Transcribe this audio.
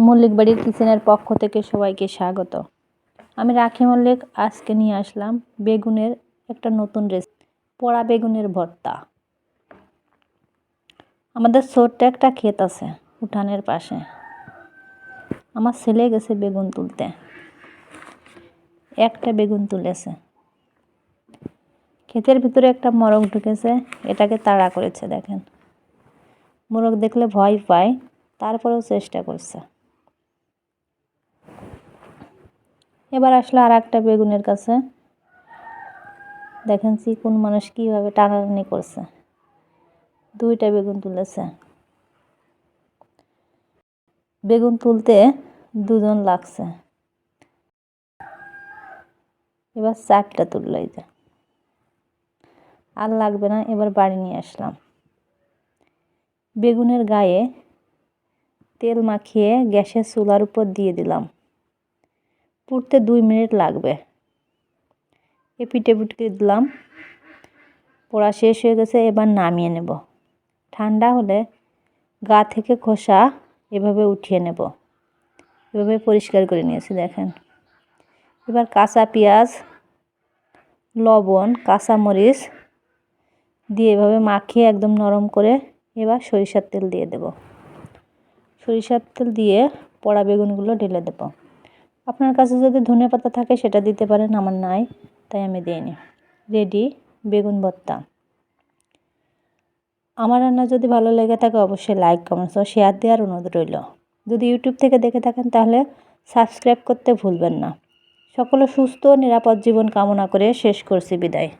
মল্লিক বাড়ির কিচেনের পক্ষ থেকে সবাইকে স্বাগত। আমি রাখি মল্লিক, আজকে নিয়ে আসলাম বেগুনের একটা নতুন রেসিপি পোড়া বেগুনের ভর্তা। আমাদের ছোট্ট একটা ক্ষেত আছে উঠানের পাশে। আমার ছেলে গেছে বেগুন তুলতে। একটা বেগুন তুলেছে। ক্ষেতের ভিতরে একটা মরক ঢুকেছে, এটাকে তাড়া করেছে, দেখেন। মোরগ দেখলে ভয় পায়, তারপরেও চেষ্টা করছে। এবার আসলো আর একটা বেগুনের কাছে। দেখেন কোন মানুষ কীভাবে টানাটানি করছে। দুইটা বেগুন তুলেছে। বেগুন তুলতে দুজন লাগছে। এবার চারটা তুললো এই যে। আর লাগবে না, এবার বাড়ি নিয়ে আসলাম। বেগুনের গায়ে তেল মাখিয়ে গ্যাসের চুলার উপর দিয়ে দিলাম। পুড়তে দুই মিনিট লাগবে। এপিটে পুটকে দিলাম। পোড়া শেষ হয়ে গেছে, এবার নামিয়ে নেব। ঠান্ডা হলে গা থেকে খোসা এভাবে উঠিয়ে নেব। এভাবে পরিষ্কার করে নিয়েছি, দেখেন। এবার কাঁচা পেঁয়াজ, লবণ কাঁচামরিচ দিয়ে এভাবে মাখিয়ে একদম নরম করে এবার সরিষার তেল দিয়ে দেব। সরিষার তেল দিয়ে পোড়া বেগুনগুলো ঢেলে দেব। আপনার কাছে যদি ধনে পাতা থাকে, সেটা দিতে পারেন, আমার নাই, তাই আমি দিইনি। রেডি, বেগুন ভর্তা। আমার রান্না যদি ভালো লেগে থাকে, অবশ্যই লাইক কমেন্টস ও শেয়ার দেওয়ার অনুরোধ রইল। যদি ইউটিউব থেকে দেখে থাকেন, তাহলে সাবস্ক্রাইব করতে ভুলবেন না। সকলে সুস্থ নিরাপদ জীবন কামনা করে শেষ করছি বিদায়।